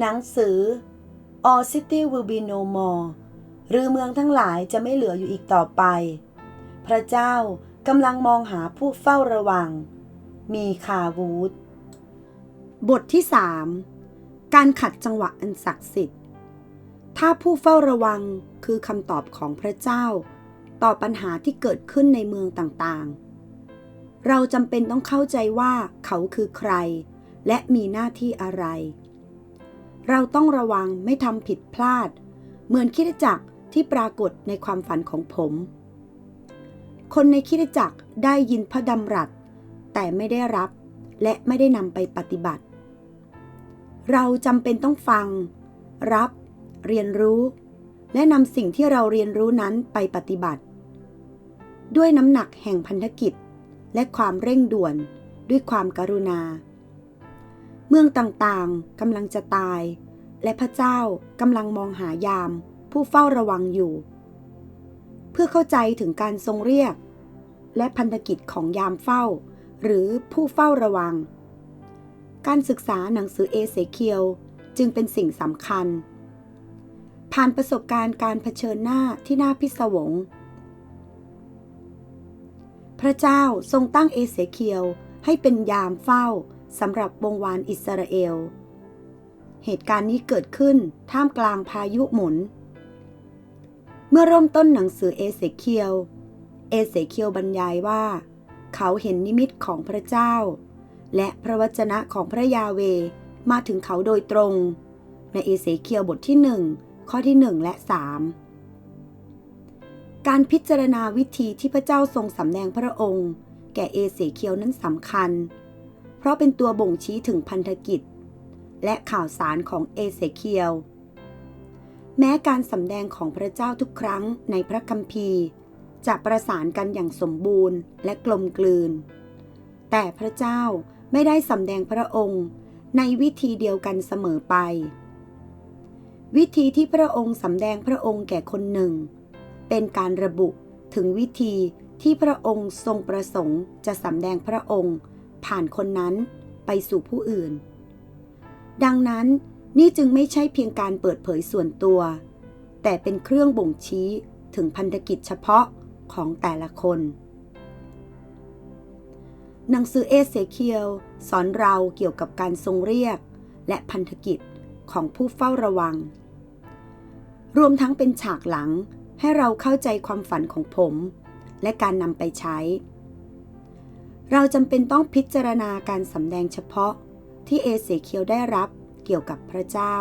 หนังสือ All City Will Be No More หรือเมืองทั้งหลายจะไม่เหลืออยู่อีกต่อไป พระเจ้ากำลังมองหาผู้เฝ้าระวัง มีคาวูดบทที่3การขัดจังหวะอันศักดิ์สิทธิ์ ถ้าผู้เฝ้าระวังคือคำตอบของพระเจ้า ต่อปัญหาที่เกิดขึ้นในเมืองต่างๆ เราจำเป็นต้องเข้าใจว่าเขาคือใคร และมีหน้าที่อะไร เราต้องระวังไม่ทำผิดพลาด เหมือนคิดจักรที่ปรากฏในความฝันของผม คนในคิดจักรได้ยินพระดำรัส แต่ไม่ได้รับและไม่ได้นำไปปฏิบัติ เราจำเป็นต้องฟัง รับ เรียนรู้ และนำสิ่งที่เราเรียนรู้นั้นไปปฏิบัติ ด้วยน้ำหนักแห่งพันธกิจ และความเร่งด่วนด้วยความกรุณา เมืองต่างๆกำลังจะตาย และพระเจ้ากำลังมองหายาม ผู้เฝ้าระวังอยู่ เพื่อเข้าใจถึงการทรงเรียก และพันธกิจของยามเฝ้า หรือผู้เฝ้าระวัง การศึกษาหนังสือเอเสเคียวจึงเป็นสิ่งสำคัญ ผ่านประสบการณ์การเผชิญหน้าที่น่าพิศวง พระเจ้าทรงตั้งเอเสเคียวให้เป็นยามเฝ้า สำหรับวงวานอิสราเอล เหตุการณ์นี้เกิดขึ้นท่ามกลางพายุหมุน เมื่อเริ่มต้นหนังสือเอเสเคียว เอเสเคียวบรรยายว่า เขาเห็นนิมิตของพระเจ้า และพระวจนะของพระยาเวมาถึงเขาโดยตรง ในเอเสเคียวบทที่หนึ่งข้อที่หนึ่งและสามการพิจารณาวิธีที่พระเจ้าทรงสำแดงพระองค์ แก่เอเสเคียวนั้นสำคัญเราะเป็นตัวบ่งชี้ถึงพันธกิจ และข่าวสารของเอเสเคียว แม้การสำแดงของพระเจ้าทุกครั้งในพระคัมภีร์ จะประสานกันอย่างสมบูรณ์และกลมกลืน แต่พระเจ้าไม่ได้สำแดงพระองค์ในวิธีเดียวกันเสมอไป วิธีที่พระองค์สำแดงพระองค์แก่คนหนึ่ง เป็นการระบุถึงวิธีที่พระองค์ทรงประสงค์จะสำแดงพระองค์ ผ่านคนนั้นไปสู่ผู้อื่น ดังนั้นนี่จึงไม่ใช่เพียงการเปิดเผยส่วนตัว แต่เป็นเครื่องบ่งชี้ถึงพันธกิจเฉพาะของแต่ละคน หนังสือเอเสเคียวสอนเราเกี่ยวกับการทรงเรียก และพันธกิจของผู้เฝ้าระวัง รวมทั้งเป็นฉากหลังให้เราเข้าใจความฝันของผม และการนำไปใช้ เราจำเป็นต้องพิจารณาการสำแดงเฉพาะที่เอเสเคียวได้รับเกี่ยวกับพระเจ้า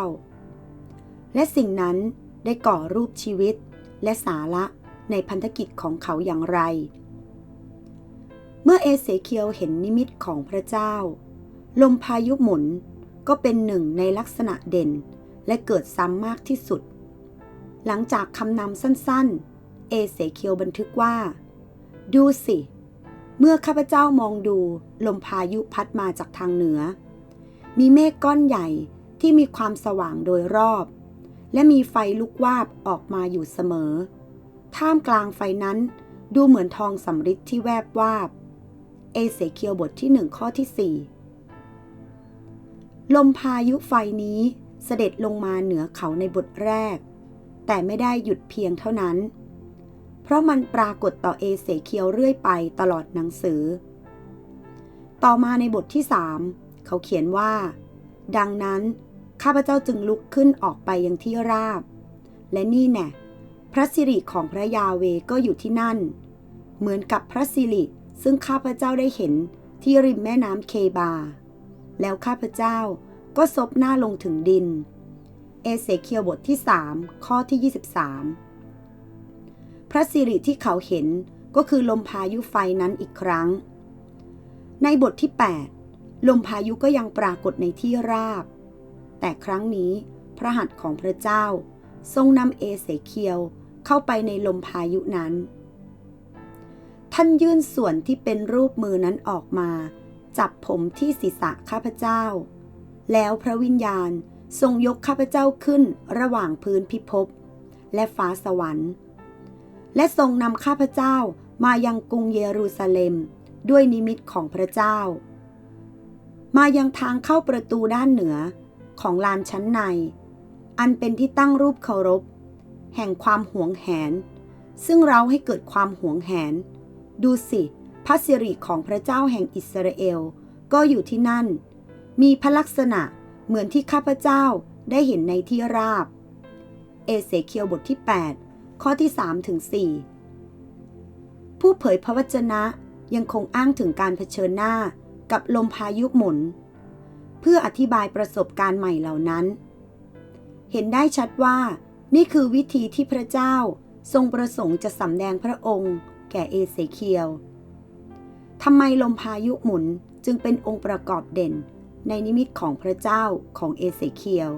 และสิ่งนั้นได้ก่อรูปชีวิตและสาระในพันธกิจของเขาอย่างไร เมื่อเอเสเคียวเห็นนิมิตของพระเจ้า ลมพายุหมุนก็เป็นหนึ่งในลักษณะเด่นและเกิดซ้ำมากที่สุด หลังจากคำนำสั้นๆ เอเสเคียวบันทึกว่า ดูสิเเมื่อข้าพเจ้ามองดูลมพายุพัดมาจากทางเหนือ มีเมฆก้อนใหญ่ที่มีความสว่างโดยรอบ และมีไฟลุกวาบออกมาอยู่เสมอ ท่ามกลางไฟนั้นดูเหมือนทองสำริดที่แวบวาบ เอเสเคียวบทที่หนึ่งข้อที่4ลมพายุไฟนี้เสด็จลงมาเหนือเขาในบทแรก แต่ไม่ได้หยุดเพียงเท่านั้น เพราะมันปรากฏต่อเอเสเคียวเรื่อยไปตลอดหนังสือ ต่อมาในบทที่สามเขาเขียนว่า ดังนั้น ข้าพเจ้าจึงลุกขึ้นออกไปยังที่ราบ และนี่แน่พระสิริของพระยาเวก็อยู่ที่นั่น เหมือนกับพระสิริซึ่งข้าพเจ้าได้เห็นที่ริมแม่น้ำเคบา แล้วข้าพเจ้าก็ซบหน้าลงถึงดิน เอเสเคียวบทที่ 3 ข้อที่ 23 พระสิริที่เขาเห็นก็คือลมพายุไฟนั้นอีกครั้ง ในบทที่ 8 ลมพายุก็ยังปรากฏในที่ราบ แต่ครั้งนี้พระหัตถ์ของพระเจ้า ทรงนำเอเสเคียวเข้าไปในลมพายุนั้น ท่านยื่นส่วนที่เป็นรูปมือนั้นออกมา จับผมที่ศีรษะข้าพเจ้า แล้วพระวิญญาณทรงยกข้าพเจ้าขึ้นระหว่างพื้นพิภพและฟ้าสวรรค์ และทรงนำข้าพเจ้ามายังกรุงเยรูซาเล็ม ด้วยนิมิตของพระเจ้า มายังทางเข้าประตูด้านเหนือของลานชั้นใน อันเป็นที่ตั้งรูปเคารพ แห่งความหวงแหน ซึ่งเราให้เกิดความหวงแหน ดูสิพระสิริของพระเจ้าแห่งอิสราเอลก็อยู่ที่นั่น มีพระลักษณะเหมือนที่ข้าพเจ้าได้เห็นในที่ราบ เอเสเคียวบทที่ 8 ข้อที่3ถึง4ผู้เผยพระวจนะยังคงอ้างถึงการเผชิญหน้ากับลมพายุหมุน เพื่ออธิบายประสบการณ์ใหม่เหล่านั้น เห็นได้ชัดว่านี่คือวิธีที่พระเจ้าทรงประสงค์จะสำแดงพระองค์ แก่เอเสเคียวทำไมลมพายุหมุนจึงเป็นองค์ประกอบเด่นในนิมิตของพระเจ้าของเอเสเคียว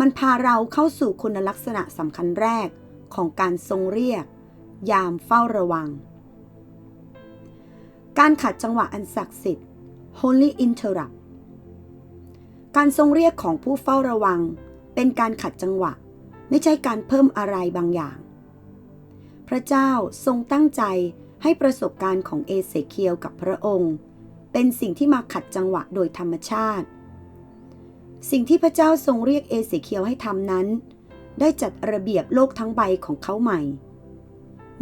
มันพาเราเข้าสู่คุณลักษณะสำคัญแรก ของการทรงเรียก ยามเฝ้าระวัง การขัดจังหวะอันศักดิ์สิทธิ์ Holy Interrupt การทรงเรียกของผู้เฝ้าระวัง เป็นการขัดจังหวะ ไม่ใช่การเพิ่มอะไรบางอย่าง พระเจ้าทรงตั้งใจให้ประสบการณ์ของเอเสเคียวกับพระองค์ เป็นสิ่งที่มาขัดจังหวะโดยธรรมชาติ สิ่งที่พระเจ้าทรงเรียกเอเสเคียวให้ทำนั้น ได้จัดระเบียบโลกทั้งใบของเขาใหม่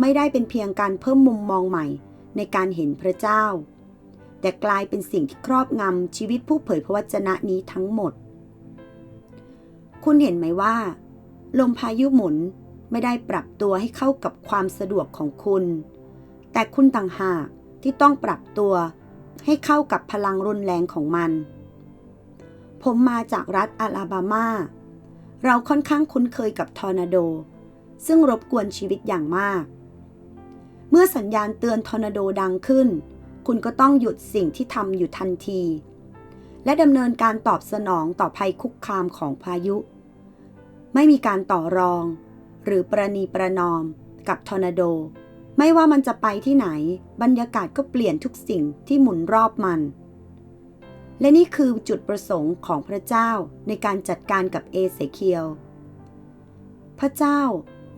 ไม่ได้เป็นเพียงการเพิ่มมุมมองใหม่ในการเห็นพระเจ้า แต่กลายเป็นสิ่งที่ครอบงำชีวิตผู้เผยพระวจนะนี้ทั้งหมด คุณเห็นไหมว่า ลมพายุหมุนไม่ได้ปรับตัวให้เข้ากับความสะดวกของคุณ แต่คุณต่างหากที่ต้องปรับตัวให้เข้ากับพลังรุนแรงของมัน ผมมาจากรัฐอลาบามา เราค่อนข้างคุ้นเคยกับทอร์นาโด ซึ่งรบกวนชีวิตอย่างมาก เมื่อสัญญาณเตือนทอร์นาโดดังขึ้น คุณก็ต้องหยุดสิ่งที่ทำอยู่ทันที และดำเนินการตอบสนองต่อภัยคุกคามของพายุ ไม่มีการต่อรอง หรือประนีประนอมกับทอร์นาโด ไม่ว่ามันจะไปที่ไหน บรรยากาศก็เปลี่ยนทุกสิ่งที่หมุนรอบมัน และนี่คือจุดประสงค์ของพระเจ้าในการจัดการกับเอเสเคียว พระเจ้า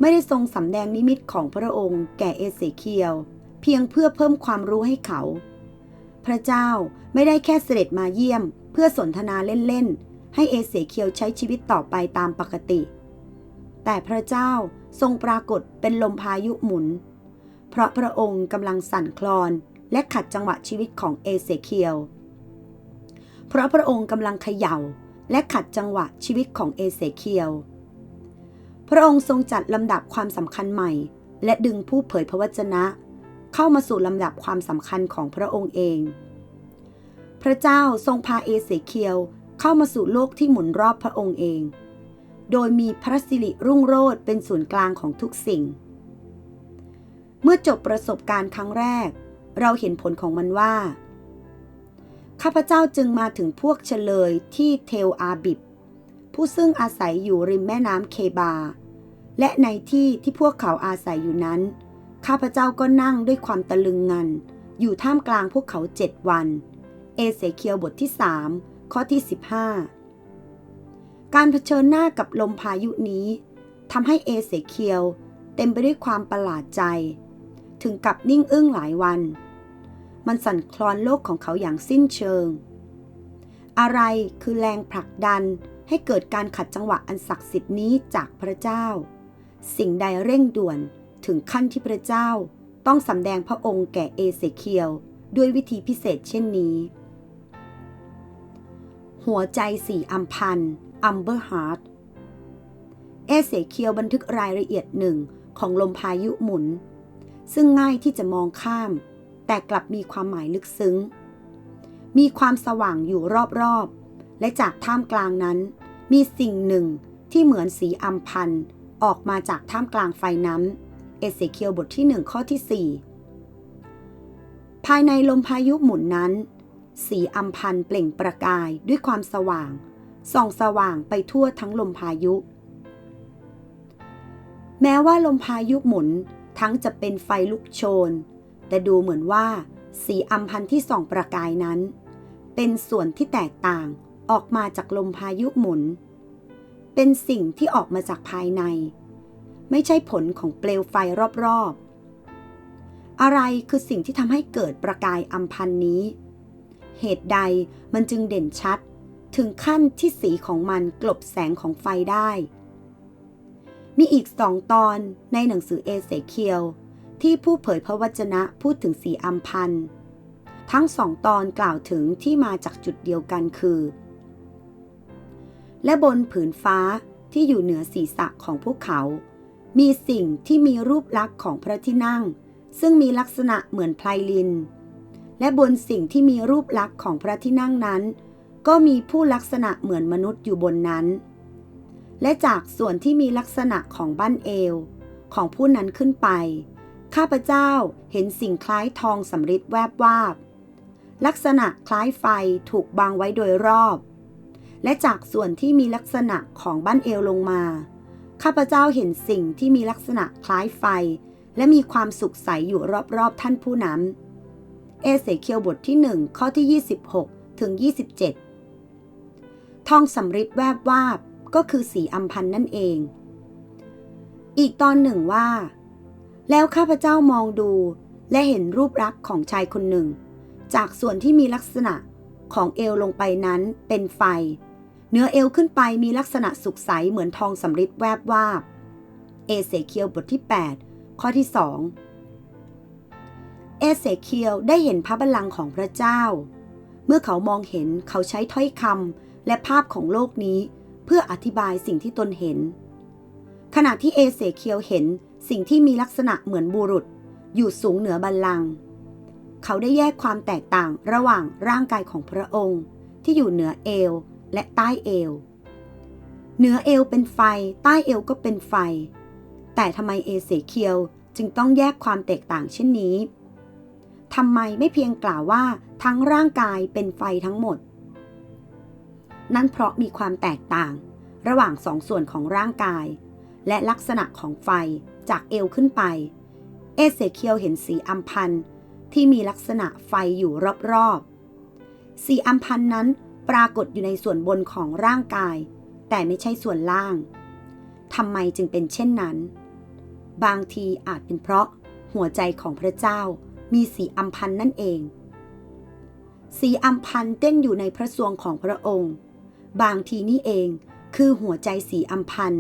ไม่ได้ทรงสำแดงนิมิตของพระองค์แก่เอเสเคียว เพียงเพื่อเพิ่มความรู้ให้เขา พระเจ้าไม่ได้แค่เสด็จมาเยี่ยม เพื่อสนทนาเล่นๆ ให้เอเสเคียวใช้ชีวิตต่อไปตามปกติ แต่พระเจ้าทรงปรากฏเป็นลมพายุหมุน เพราะพระองค์กำลังสั่นคลอนและขัดจังหวะชีวิตของเอเสเคียว เพราะพระองค์กำลังเขย่าและขัดจังหวะชีวิตของเอเสเคียว พระองค์ทรงจัดลำดับความสำคัญใหม่ และดึงผู้เผยพระวจนะ เข้ามาสู่ลำดับความสำคัญของพระองค์เอง พระเจ้าทรงพาเอเสเคียวเข้ามาสู่โลกที่หมุนรอบพระองค์เอง โดยมีพระสิริรุ่งโรจน์เป็นศูนย์กลางของทุกสิ่ง เมื่อจบประสบการณ์ครั้งแรก เราเห็นผลของมันว่า ข้าพเจ้าจึงมาถึงพวกเฉลยที่เทลอาบิบ ผู้ซึ่งอาศัยอยู่ริมแม่น้ำเคบา และในที่ที่พวกเขาอาศัยอยู่นั้น ข้าพเจ้าก็นั่งด้วยความตะลึงงัน อยู่ท่ามกลางพวกเขาเจ็ดวัน เอเสเคียวบทที่3ข้อที่ 15 การเผชิญหน้ากับลมพายุนี้ทำให้เอเสเคียวเต็มไปด้วยความประหลาดใจ ถึงกับนิ่งอึ้งหลายวัน มันสั่นคลอนโลกของเขาอย่างสิ้นเชิง อะไรคือแรงผลักดันให้เกิดการขัดจังหวะอันศักดิ์สิทธิ์นี้จากพระเจ้า สิ่งใดเร่งด่วนถึงขั้นที่พระเจ้า ต้องสำแดงพระองค์แก่เอเสเคียวด้วยวิธีพิเศษเช่นนี้ หัวใจสี่อัมพันอัมเบอร์ฮาร์ดเอเสเคียวบันทึกรายละเอียดหนึ่งของลมพายุหมุน ซึ่งง่ายที่จะมองข้าม แต่กลับมีความหมายลึกซึ้ง มีความสว่างอยู่รอบๆ และจากท่ามกลางนั้น มีสิ่งหนึ่งที่เหมือนสีอัมพันออกมาจากท่ามกลางไฟน้ำเอเสเคียวบทที่หนึ่งข้อที่ 4 ภายในลมพายุหมุนนั้น สีอัมพันเปล่งประกายด้วยความสว่าง ส่องสว่างไปทั่วทั้งลมพายุ แม้ว่าลมพายุหมุนทั้งจะเป็นไฟลุกโชน แต่ดูเหมือนว่า สีอัมพันที่ส่องประกายนั้น เป็นส่วนที่แตกต่างออกมาจากลมพายุหมุน เป็นสิ่งที่ออกมาจากภายใน ไม่ใช่ผลของเปลวไฟรอบๆ อะไรคือสิ่งที่ทำให้เกิดประกายอัมพันนี้ เหตุใดมันจึงเด่นชัดถึงขั้นที่สีของมันกลบแสงของไฟได้ มีอีกสองตอนในหนังสือเอเสเคียว ที่ผู้เผยพระวจนะพูดถึงสีอัมพันธ์ทั้งสองตอนกล่าวถึงที่มาจากจุดเดียวกันคือ และบนผืนฟ้าที่อยู่เหนือศีรษะของพวกเขา มีสิ่งที่มีรูปลักษณ์ของพระที่นั่ง ซึ่งมีลักษณะเหมือนไพลลิน และบนสิ่งที่มีรูปลักษณ์ของพระที่นั่งนั้น ก็มีผู้ลักษณะเหมือนมนุษย์อยู่บนนั้น และจากส่วนที่มีลักษณะของบ้านเอว ของผู้นั้นขึ้นไป ข้าพเจ้าเห็นสิ่งคล้ายทองสำริดแวบวาบ ลักษณะคล้ายไฟถูกบังไว้โดยรอบ และจากส่วนที่มีลักษณะของบ้านเอวลงมา ข้าพเจ้าเห็นสิ่งที่มีลักษณะคล้ายไฟ และมีความสุขใสอยู่รอบๆท่านผู้นั้น เอเสเคียวบทที่ 1 ข้อที่ 26 ถึง 27 ทองสำริดแวบวาบก็คือสีอัมพันนั่นเอง อีกตอนหนึ่งว่า แล้วข้าพเจ้ามองดูและเห็นรูปลักษณ์ของชายคนหนึ่ง จากส่วนที่มีลักษณะของเอวลงไปนั้นเป็นไฟ เนื้อเอวขึ้นไปมีลักษณะสุกใสเหมือนทองสำริดแวบวาบ เอเสเคียวบทที่ 8 ข้อที่2เอเสเคียวได้เห็นพระบัลลังก์ของพระเจ้า เมื่อเขามองเห็นเขาใช้ถ้อยคำและภาพของโลกนี้ เพื่ออธิบายสิ่งที่ตนเห็น ขณะที่เอเสเคียวเห็น สิ่งที่มีลักษณะเหมือนบุรุษ อยู่สูงเหนือบัลลังก์เขาได้แยกความแตกต่างระหว่างร่างกายของพระองค์ ที่อยู่เหนือเอวและใต้เอว เหนือเอวเป็นไฟ ใต้เอวก็เป็นไฟ แต่ทำไมเอเสเคียวจึงต้องแยกความแตกต่างเช่นนี้ทำไมไม่เพียงกล่าวว่าทั้งร่างกายเป็นไฟทั้งหมด นั่นเพราะมีความแตกต่าง ระหว่างสองส่วนของร่างกาย และลักษณะของไฟ จากเอวขึ้นไป เอเสเคียวเห็นสีอัมพันที่มีลักษณะไฟอยู่รอบๆ สีอัมพันนั้นปรากฏอยู่ในส่วนบนของร่างกาย แต่ไม่ใช่ส่วนล่าง ทำไมจึงเป็นเช่นนั้น บางทีอาจเป็นเพราะหัวใจของพระเจ้ามีสีอัมพันนั่นเอง สีอัมพันเต้นอยู่ในพระสวงของพระองค์ บางทีนี่เองคือหัวใจสีอัมพัน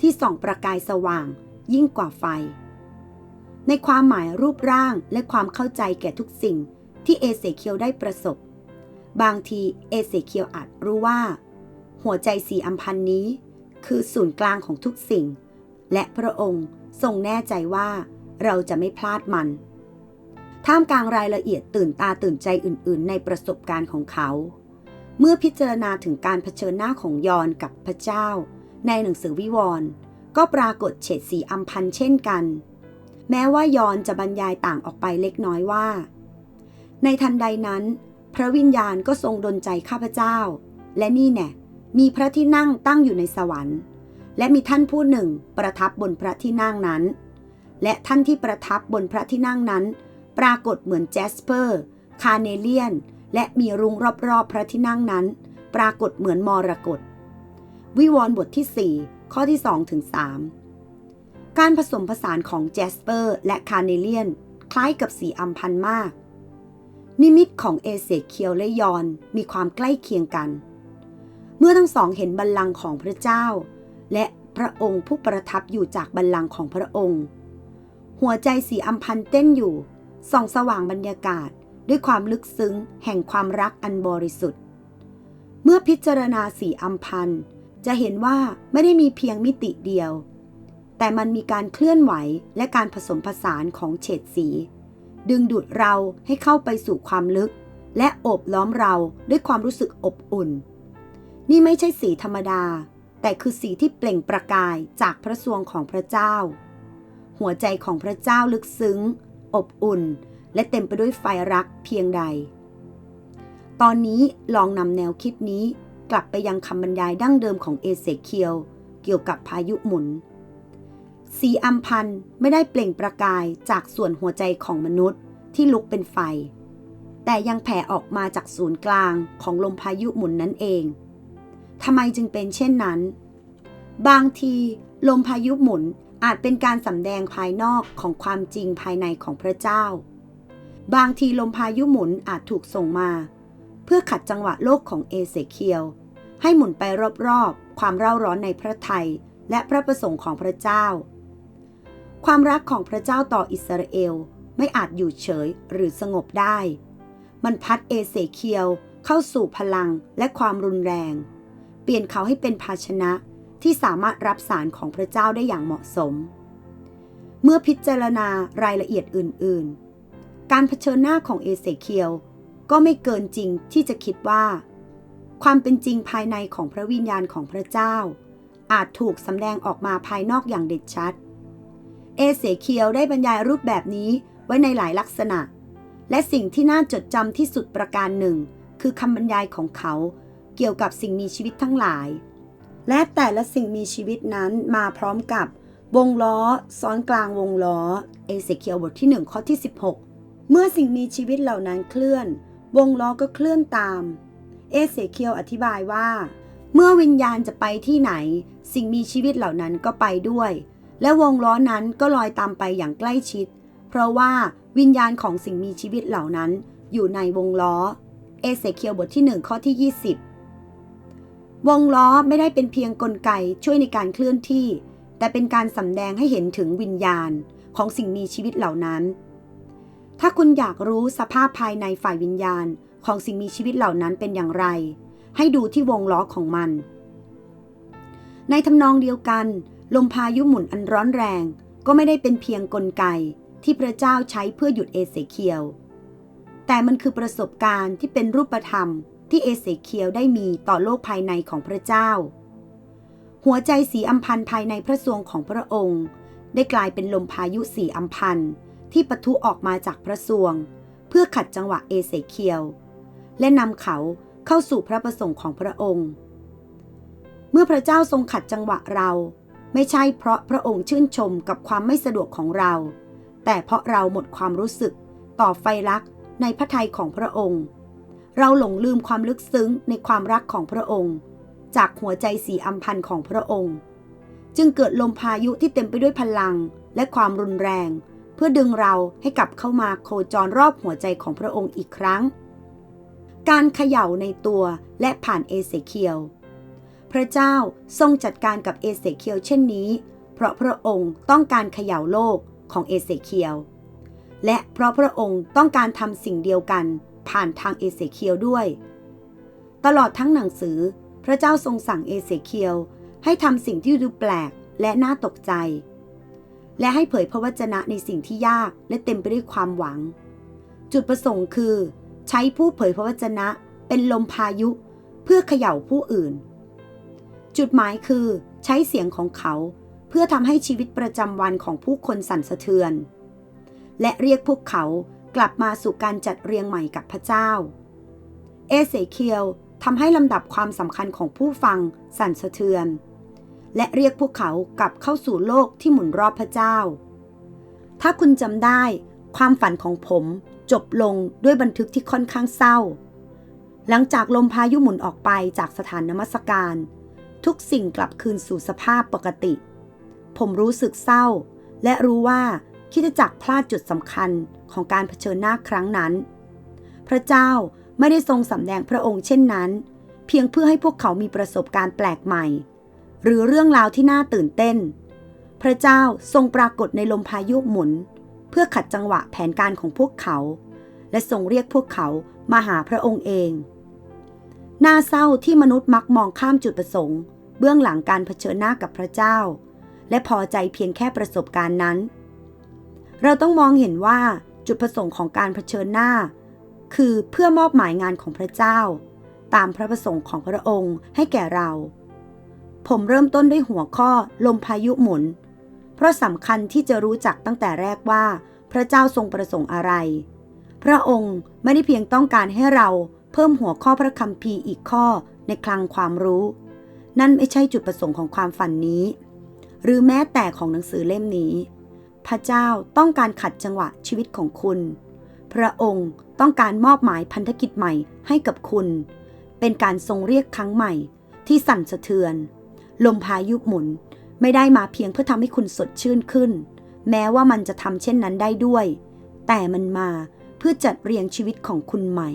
ที่ส่องประกายสว่าง ยิ่งกว่าไฟ ในความหมายรูปร่างและความเข้าใจแก่ทุกสิ่งที่เอเสเคียวได้ประสบ บางทีเอเสเคียวอาจรู้ว่า หัวใจสีอัมพันนี้ คือศูนย์กลางของทุกสิ่ง และพระองค์ทรงแน่ใจว่าเราจะไม่พลาดมัน ท่ามกลางรายละเอียดตื่นตาตื่นใจอื่น ๆ ในประสบการณ์ของเขา เมื่อพิจารณาถึงการเผชิญหน้าของยอนกับพระเจ้า ในหนังสือวิวรณ์ ก็ปรากฏเฉดสีอัมพันเช่นกัน แม้ว่ายอนจะบรรยายต่างออกไปเล็กน้อยว่า ในทันใดนั้น พระวิญญาณก็ทรงดลใจข้าพเจ้า และนี่แน่มีพระที่นั่งตั้งอยู่ในสวรรค์ และมีท่านผู้หนึ่งประทับบนพระที่นั่งนั้น และท่านที่ประทับบนพระที่นั่งนั้น ปรากฏเหมือนแจสเปอร์ คาเนเลียน และมีรุ้งรอบๆพระที่นั่งนั้น ปรากฏเหมือนมรกตวิวรณ์บทที่4 ข้อที่2ถึง3การผสมผสานของแจสเปอร์และคาเนเลียน คล้ายกับสีอัมพันมาก นิมิตของเอเสเคียวและยอนมีความใกล้เคียงกัน เมื่อทั้งสองเห็นบัลลังก์ของพระเจ้า และพระองค์ผู้ประทับอยู่จากบัลลังก์ของพระองค์ หัวใจสีอัมพันเต้นอยู่ส่องสว่างบรรยากาศด้วยความลึกซึ้งแห่งความรักอันบริสุทธิ์ เมื่อพิจารณาสีอัมพันธ์ จะเห็นว่าไม่ได้มีเพียงมิติเดียว แต่มันมีการเคลื่อนไหวและการผสมผสานของเฉดสี ดึงดูดเราให้เข้าไปสู่ความลึก และโอบล้อมเราด้วยความรู้สึกอบอุ่น นี่ไม่ใช่สีธรรมดา แต่คือสีที่เปล่งประกายจากพระสวงของพระเจ้า หัวใจของพระเจ้าลึกซึ้ง อบอุ่น และเต็มไปด้วยไฟรักเพียงใด ตอนนี้ลองนำแนวคิดนี้ กลับไปยังคำบรรยายดั้งเดิมของเอเสเคียว เกี่ยวกับพายุหมุน สีอัมพันไม่ได้เปล่งประกายจากส่วนหัวใจของมนุษย์ที่ลุกเป็นไฟ แต่ยังแผ่ออกมาจากศูนย์กลางของลมพายุหมุนนั่นเองทำไมจึงเป็นเช่นนั้น บางทีลมพายุหมุนอาจเป็นการสำแดงภายนอกของความจริงภายในของพระเจ้า บางทีลมพายุหมุนอาจถูกส่งมา เพื่อขัดจังหวะโลกของเอเสเคียว ให้หมุนไปรอบๆ ความเร่าร้อนในพระทัยและพระประสงค์ของพระเจ้า ความรักของพระเจ้าต่ออิสราเอลไม่อาจอยู่เฉยหรือสงบได้ มันพัดเอเสเคียวเข้าสู่พลังและความรุนแรง เปลี่ยนเขาให้เป็นภาชนะที่สามารถรับสารของพระเจ้าได้อย่างเหมาะสม เมื่อพิจารณารายละเอียดอื่นๆ การเผชิญหน้าของเอเสเคียว ก็ไม่เกินจริงที่จะคิดว่า ความเป็นจริงภายในของพระวิญญาณของพระเจ้า อาจถูกสำแดงออกมาภายนอกอย่างเด็ดชัด เอเสเคียวได้บรรยายรูปแบบนี้ไว้ในหลายลักษณะ และสิ่งที่น่าจดจำที่สุดประการหนึ่ง คือคำบรรยายของเขาเกี่ยวกับสิ่งมีชีวิตทั้งหลาย และแต่ละสิ่งมีชีวิตนั้นมาพร้อมกับ วงล้อ ซ้อนกลางวงล้อ เอเสเคียวบทที่1ข้อที่ 16 เมื่อสิ่งมีชีวิตเหล่านั้นเคลื่อน วงล้อก็เคลื่อนตาม เอเสเคียวอธิบายว่า เมื่อวิญญาณจะไปที่ไหน สิ่งมีชีวิตเหล่านั้นก็ไปด้วย และวงล้อนั้นก็ลอยตามไปอย่างใกล้ชิด เพราะว่าวิญญาณของสิ่งมีชีวิตเหล่านั้นอยู่ในวงล้อ เอเสเคียวบทที่1ข้อที่ 20 วงล้อไม่ได้เป็นเพียงกลไกช่วยในการเคลื่อนที่ แต่เป็นการสำแดงให้เห็นถึงวิญญาณของสิ่งมีชีวิตเหล่านั้น ถ้าคุณอยากรู้สภาพภายในฝ่ายวิญญาณของสิ่งมีชีวิตเหล่านั้นเป็นอย่างไร ให้ดูที่วงล้อของมัน ในทำนองเดียวกัน ลมพายุหมุนอันร้อนแรง ก็ไม่ได้เป็นเพียงกลไกที่พระเจ้าใช้เพื่อหยุดเอเสเคียว แต่มันคือประสบการณ์ที่เป็นรูปธรรมที่เอเสเคียวได้มีต่อโลกภายในของพระเจ้า หัวใจสีอัมพันธ์ภายในพระทรวงของพระองค์ ได้กลายเป็นลมพายุสีอัมพันธ์ ที่ปะทุออกมาจากพระทรวง เพื่อขัดจังหวะเอเสเคียว และนำเขาเข้าสู่พระประสงค์ของพระองค์ เมื่อพระเจ้าทรงขัดจังหวะเรา ไม่ใช่เพราะพระองค์ชื่นชมกับความไม่สะดวกของเรา แต่เพราะเราหมดความรู้สึกต่อไฟรักในพระทัยของพระองค์ เราหลงลืมความลึกซึ้งในความรักของพระองค์ จากหัวใจสีอัมพันธ์ของพระองค์ จึงเกิดลมพายุที่เต็มไปด้วยพลังและความรุนแรง เพื่อดึงเราให้กลับเข้ามาโคจรรอบหัวใจของพระองค์อีกครั้ง การเขย่าในตัวและผ่านเอเสเคียว พระเจ้าทรงจัดการกับเอเสเคียวเช่นนี้ เพราะพระองค์ต้องการเขย่าโลกของเอเสเคียว และเพราะพระองค์ต้องการทำสิ่งเดียวกันผ่านทางเอเสเคียวด้วย ตลอดทั้งหนังสือ พระเจ้าทรงสั่งเอเสเคียวให้ทำสิ่งที่ดูแปลกและน่าตกใจ และให้เผยพระวจนะในสิ่งที่ยากและเต็มไปด้วยความหวัง จุดประสงค์คือ ใช้ผู้เผยพระวจนะเป็นลมพายุเพื่อเขย่าผู้อื่น จุดหมายคือใช้เสียงของเขาเพื่อทำให้ชีวิตประจำวันของผู้คนสั่นสะเทือน และเรียกพวกเขากลับมาสู่การจัดเรียงใหม่กับพระเจ้า เอเสเคียวทำให้ลำดับความสำคัญของผู้ฟังสั่นสะเทือน และเรียกพวกเขากลับเข้าสู่โลกที่หมุนรอบพระเจ้า ถ้าคุณจำได้ ความฝันของผมจบลงด้วยบันทึกที่ค่อนข้างเศร้า หลังจากลมพายุหมุนออกไปจากสถานนมัสการ ทุกสิ่งกลับคืนสู่สภาพปกติ ผมรู้สึกเศร้า และรู้ว่าคิดจักพลาดจุดสำคัญของการเผชิญหน้าครั้งนั้น พระเจ้าไม่ได้ทรงสำแดงพระองค์เช่นนั้น เพียงเพื่อให้พวกเขามีประสบการณ์แปลกใหม่ หรือเรื่องราวที่น่าตื่นเต้น พระเจ้าทรงปรากฏในลมพายุหมุน เพื่อขัดจังหวะแผนการของพวกเขา และทรงเรียกพวกเขามาหาพระองค์เอง น่าเศร้าที่มนุษย์มักมองข้ามจุดประสงค์ เบื้องหลังการเผชิญหน้ากับพระเจ้า และพอใจเพียงแค่ประสบการณ์นั้น เราต้องมองเห็นว่าจุดประสงค์ของการเผชิญหน้า คือเพื่อมอบหมายงานของพระเจ้า ตามพระประสงค์ของพระองค์ให้แก่เรา ผมเริ่มต้นด้วยหัวข้อลมพายุหมุน เพราะสำคัญที่จะรู้จักตั้งแต่แรกว่า พระเจ้าทรงประสงค์อะไร พระองค์ไม่ได้เพียงต้องการให้เราเพิ่มหัวข้อพระคัมภีร์อีกข้อในคลังความรู้ นั่นไม่ใช่จุดประสงค์ของความฝันนี้ หรือแม้แต่ของหนังสือเล่มนี้ พระเจ้าต้องการขัดจังหวะชีวิตของคุณ พระองค์ต้องการมอบหมายพันธกิจใหม่ให้กับคุณ เป็นการทรงเรียกครั้งใหม่ที่สั่นสะเทือน ลมพายุหมุน ไม่ได้มาเพียงเพื่อทำให้คุณสดชื่นขึ้น แม้ว่ามันจะทำเช่นนั้นได้ด้วย แต่มันมาเพื่อจัดเรียงชีวิตของคุณใหม่